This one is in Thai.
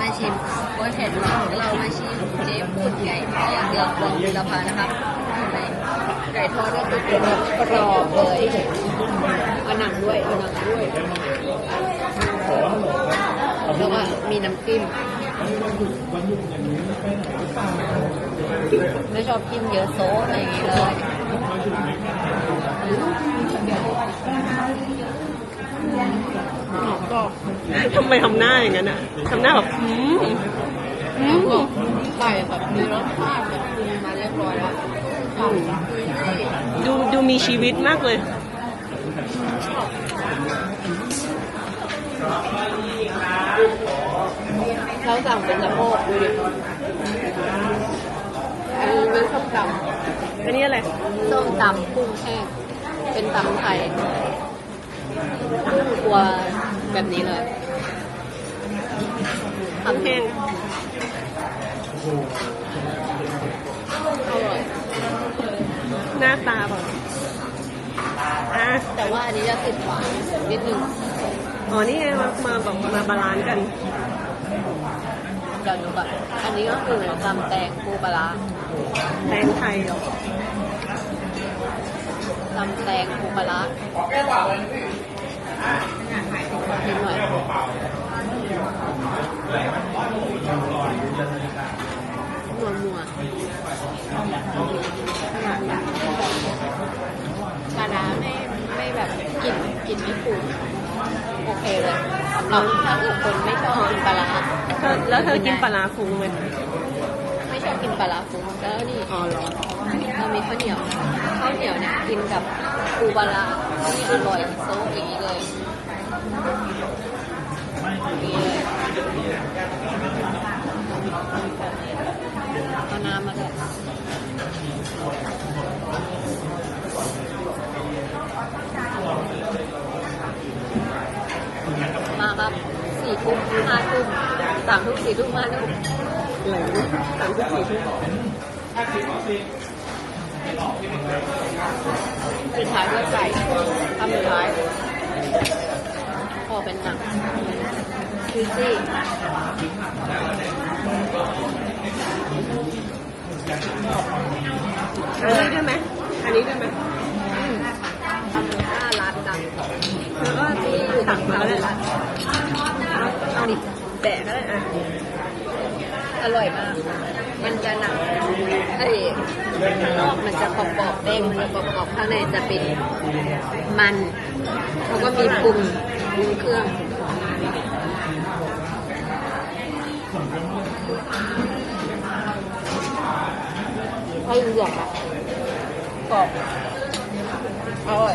มาชิมโอ้ยเผ็ดมากเรามาชิมเจ๊ปุ่นไก่ทอดอย่างเดียวลองดูละพานะครับเห็นไก่ทอดก็คือกรอบเลยเอาหนังด้วยเอาหนังด้วยแล้วก็มีน้ำจิ้มไม่ชอบกินเยอะโซ่อะไรอย่างงี้เลย ทำไมทำหน้าอย่างนั้นอะทำหน้าแบบอืมอืมไก่แบบมีรสชาติแบบปรุงมาเรียบร้อยแล้วดูดูมีชีวิตมากเลย เราสั่งเป็นสะโพกดูดิอันนี้เป็นส้มตอันนี้อะไรำส้มตำกุ้งแห้ง เป็นตำไทยกุ้งตัวแบบนี้เลย ทำแห้งอร่อยหน้าตาแบบอะแต่ว่าอันนี้จะติดหวานนิดนึงอ๋อนี่ไงมามาแบบมาบาลานซ์กันเดี๋ยวดูก่อนอันนี้ก็คือตำแตงปูปลาร้าแตงไทยเหรอตำแตงปูปลาร้านิดหน่อยนัวนัวปลาร้าไม่ไม่แบบกลิ่นกลิ่นไม่ฟูโอ เคเลยเราถ้าเกิดคนไม่ชอบกินปลาร้าเธอแล้วเธอกินปลาร้าฟุ้งไหมไม่ชอบกินปลาร้าฟูก็นี่อ๋อเหรอเรามีข้าวเหนียวข้าวเหนียวเนี่ยกินกับปูปลาร้านี่อร่อยโซ่อย่างนี้เลยอย่างนี้เลยเอาน้ำมาด้วย มาครับสี่ทุ่มห้าทุ่มสามทุ่มสี่ทุ่มห้าทุ่มอะไรสามสิบสี่ทุ่มสุดท้ายด้วยไก่ทำสุดท้ายพอเป็นหนังจูซี่อันนี้ได้ไหมอันนี้ได้ไหมหน้าร้านดังแล้วก็ที่อยู่ตัทางมามาแล้วร้านเอา ดิแบะก็ได้อะ อร่อยมาก มันจะหนังไอ้นอกมันจะกรอบๆเด้งมันจะกรอบๆข้างในจะเป็นมันแล้วก็มีปรุงปรุงเครื่องให้เหลืองอะกรอบอร่อย